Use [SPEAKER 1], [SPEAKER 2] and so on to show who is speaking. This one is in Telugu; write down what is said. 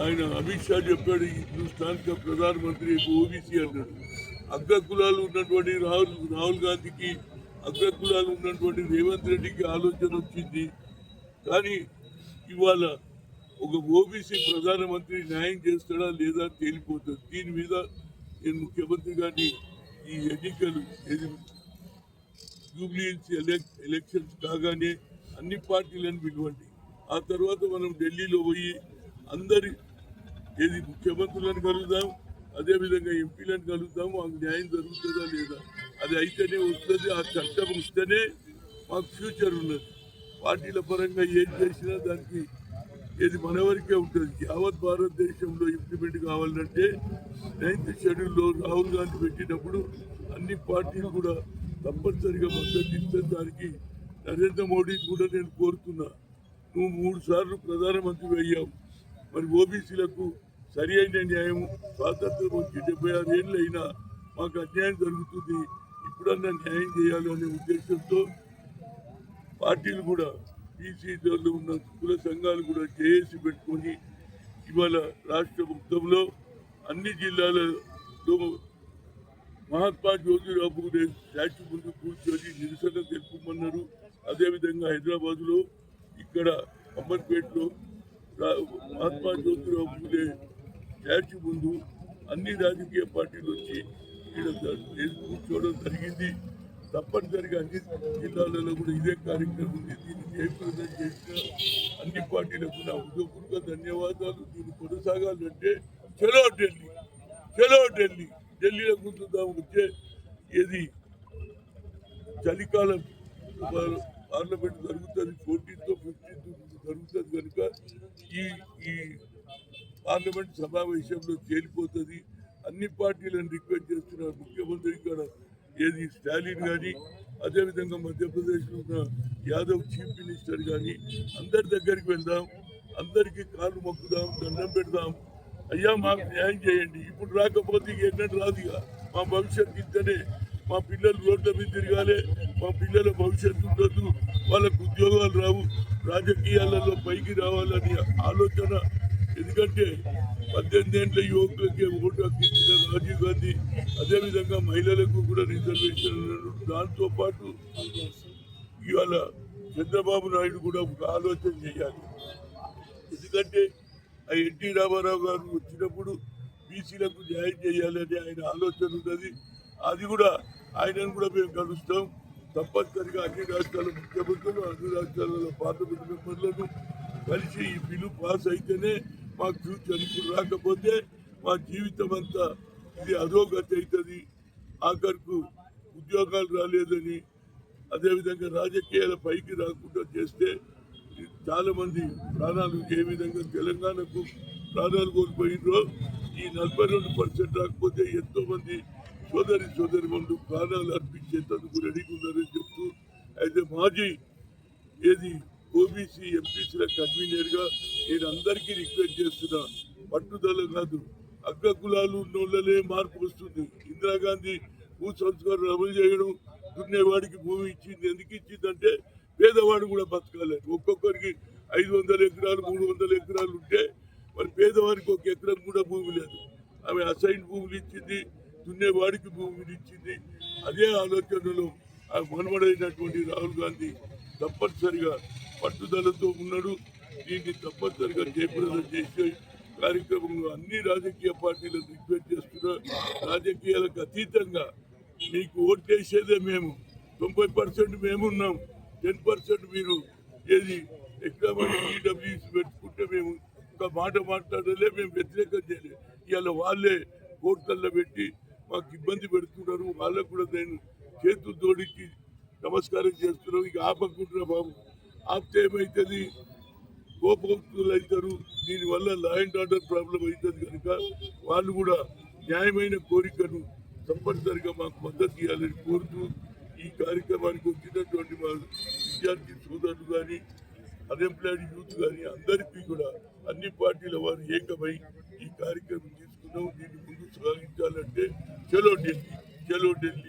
[SPEAKER 1] ఆయన అమిత్ షా చెప్పాడు హిందుస్థాన్ కా ప్రధానమంత్రి ఓబీసీ అన్నాడు. అగ్ర కులాలు ఉన్నటువంటి రాహుల్ రాహుల్ గాంధీకి అగ్ర కులాలు ఉన్నటువంటి రేవంత్ రెడ్డికి ఆలోచన వచ్చింది. కానీ ఇవాళ ఒక ఓబీసీ ప్రధానమంత్రి న్యాయం చేస్తాడా లేదా తేలిపోతుంది. దీని మీద నేను ముఖ్యమంత్రి గారిని ఈ ఎన్నికలు ఏది జూబ్లీహిల్స్ ఎలక్ ఎలక్షన్స్ కాగానే అన్ని పార్టీలను పిలవండి. ఆ తర్వాత మనం ఢిల్లీలో పోయి అందరి ఏది ముఖ్యమంత్రులను కలుగుదాం అదేవిధంగా ఎంపీలను కలుగుతాము మాకు న్యాయం జరుగుతుందా లేదా? అది అయితేనే వస్తుంది ఆ చట్టం వస్తేనే మాకు ఫ్యూచర్ ఉన్నది. పార్టీల పరంగా ఏం చేసినా దానికి ఇది మన వరకే ఉంటుంది. యావత్ భారతదేశంలో ఇంప్లిమెంట్ కావాలంటే నైన్త్ షెడ్యూల్లో రాహుల్ గాంధీ పెట్టినప్పుడు అన్ని పార్టీలు కూడా తప్పనిసరిగా మద్దతు ఇస్తే దానికి నరేంద్ర మోడీ కూడా నేను కోరుతున్నా. నువ్వు మూడు సార్లు ప్రధానమంత్రి అయ్యావు. మరి ఓబీసీలకు సరి అయిన న్యాయం స్వాతంత్రం వచ్చి డెబ్బై ఆరు ఏళ్ళు అయినా మాకు అన్యాయం జరుగుతుంది ఇప్పుడన్నా న్యాయం చేయాలి అనే ఉద్దేశంతో పార్టీలు కూడా బీసీలో ఉన్న కుల సంఘాలు కూడా జేఏసీ పెట్టుకొని ఇవాళ రాష్ట్ర మొత్తంలో అన్ని జిల్లాలలో మహాత్మా జ్యోతిరావు పూలే స్టాచ్యూ ముందు కూర్చొని నిరసన తెలుపుమన్నారు. అదేవిధంగా హైదరాబాద్లో ఇక్కడ అంబర్పేటలో జ్యోతిరావు పూలే స్టాచ్యూ ముందు అన్ని రాజకీయ పార్టీలు వచ్చి కూర్చోవడం జరిగింది. తప్పనిసరిగా అన్ని జిల్లాలలో కూడా ఇదే కార్యక్రమం ఉంది. దీన్ని జయప్రదం చేసిన అన్ని పార్టీలకు నా హృదయపూర్వక ధన్యవాదాలు. దీన్ని కొనసాగాలంటే చలో ఢిల్లీ చలో ఢిల్లీ. ఢిల్లీలో కూర్చుందాం వచ్చే ఏది? చలికాలం పార్లమెంట్ జరుగుతుంది ఫోర్టీన్త్ ఫిఫ్టీన్త్ జరుగుతుంది కనుక ఈ ఈ పార్లమెంట్ సమావేశంలో తేలిపోతుంది. అన్ని పార్టీలను రిక్వెస్ట్ చేస్తున్నారు ముఖ్యమంత్రి ఇక్కడ ఏది? స్టాలిన్ కానీ అదేవిధంగా మధ్యప్రదేశ్లో ఉన్న యాదవ్ చీఫ్ మినిస్టర్ కానీ అందరి దగ్గరికి వెళ్దాం అందరికీ కాలు మొక్కుదాం దండం పెడదాం. అయ్యా మాకు న్యాయం చేయండి. ఇప్పుడు రాకపోతే ఇక రాదు మా భవిష్యత్తు ఇంతనే. మా పిల్లలు రోడ్ల మీద తిరగాలి. మా పిల్లల భవిష్యత్తు ఉండదు. వాళ్ళకు ఉద్యోగాలు రావు. రాజకీయాలలో పైకి రావాలని ఆలోచన. ఎందుకంటే పద్దెనిమిది ఏళ్ళ యువకులకి ఓటు హక్కించిన రాజీవ్ గాంధీ అదేవిధంగా మహిళలకు కూడా రిజర్వేషన్ దాంతో పాటు ఇవాళ చంద్రబాబు నాయుడు కూడా ఒక ఆలోచన చేయాలి. ఎందుకంటే ఆ ఎన్టీ రామారావు గారు వచ్చినప్పుడు బీసీలకు న్యాయం చేయాలని ఆయన ఆలోచన ఉన్నది. అది కూడా ఆయనను కూడా మేము కలుస్తాం. తప్పనిసరిగా అన్ని రాష్ట్రాల ముఖ్యమంత్రులు అన్ని రాష్ట్రాల పార్లమెంట్ మెంబర్లను కలిసి ఈ బిల్లు పాస్ అయితేనే మాకు ఫ్యూచర్ ఇప్పుడు రాకపోతే మా జీవితం అంతా ఇది అధోగతి అవుతుంది. ఆఖరుకు ఉద్యోగాలు రాలేదని అదేవిధంగా రాజకీయాల పైకి రాకుండా చేస్తే చాలామంది ప్రాణాలు ఏ విధంగా తెలంగాణకు ప్రాణాలు కోల్పోయిందో ఈ నలభై రెండు పర్సెంట్ రాకపోతే ఎంతోమంది సోదరి సోదరి ముందు ప్రాణాలు అర్పించేందుకు రెడీగా ఉన్నారని చెప్తూ అయితే మాజీ ఏది ఓబీసీ ఎంపీసీల కన్వీనర్గా నేను అందరికీ రిక్వెస్ట్ చేస్తున్నా పట్టుదల కాదు. అగ్ర కులాలు ఉన్నోళ్ళనే మార్పు వస్తుంది. ఇందిరాగాంధీ భూ సంస్కారం అమలు చేయడం దున్నేవాడికి భూమి ఇచ్చింది. ఎందుకు ఇచ్చిందంటే పేదవాడు కూడా బతకాలి. ఒక్కొక్కరికి ఐదు వందల ఎకరాలు మూడు వందల ఎకరాలు ఉంటే మరి పేదవాడికి ఒక ఎకరం కూడా భూమి లేదు. ఆమె అసైన్ భూములు ఇచ్చింది దున్నేవాడికి భూమిని ఇచ్చింది. అదే ఆలోచనలో ఆ రాహుల్ గాంధీ తప్పనిసరిగా పట్టుదలతో ఉన్నాడు. దీన్ని తప్పనిసరిగా జయప్రదం చేసే కార్యక్రమంలో అన్ని రాజకీయ పార్టీలను రిక్వెస్ట్ చేస్తున్నా. రాజకీయాలకు అతీతంగా మీకు ఓట్లేసేదే మేము. తొంభై పర్సెంట్ మేమున్నాం. టెన్ పర్సెంట్ మీరు ఏది ఎక్కడ ఈడబ్ల్యూసి పెట్టుకుంటే మేము ఒక మాట మాట్లాడలే మేము వ్యతిరేకం చేయలేదు. ఇవాళ వాళ్ళే కోర్టుల్లో పెట్టి మాకు ఇబ్బంది పెడుతున్నారు. వాళ్ళకు కూడా నేను చేతులు జోడించి నమస్కారం చేస్తున్నాం. ఇక ఆపకుంటున్నా బాబు. ఆపితే ఏమవుతుంది కోపస్తులు అవుతారు దీనివల్ల లా అండ్ ఆర్డర్ ప్రాబ్లం అవుతుంది కనుక వాళ్ళు కూడా న్యాయమైన కోరికను తప్పనిసరిగా మాకు మద్దతు ఇవ్వాలని కోరుతూ ఈ కార్యక్రమానికి వచ్చినటువంటి మా విద్యార్థి సోదరులు కానీ అన్ఎంప్లాయిడ్ యూత్ కానీ అందరికీ కూడా అన్ని పార్టీల వారు ఏకమై ఈ కార్యక్రమం తీసుకున్నాం. దీన్ని ముందు సాగించాలంటే చలో ఢిల్లీ చలో ఢిల్లీ చలో ఢిల్లీ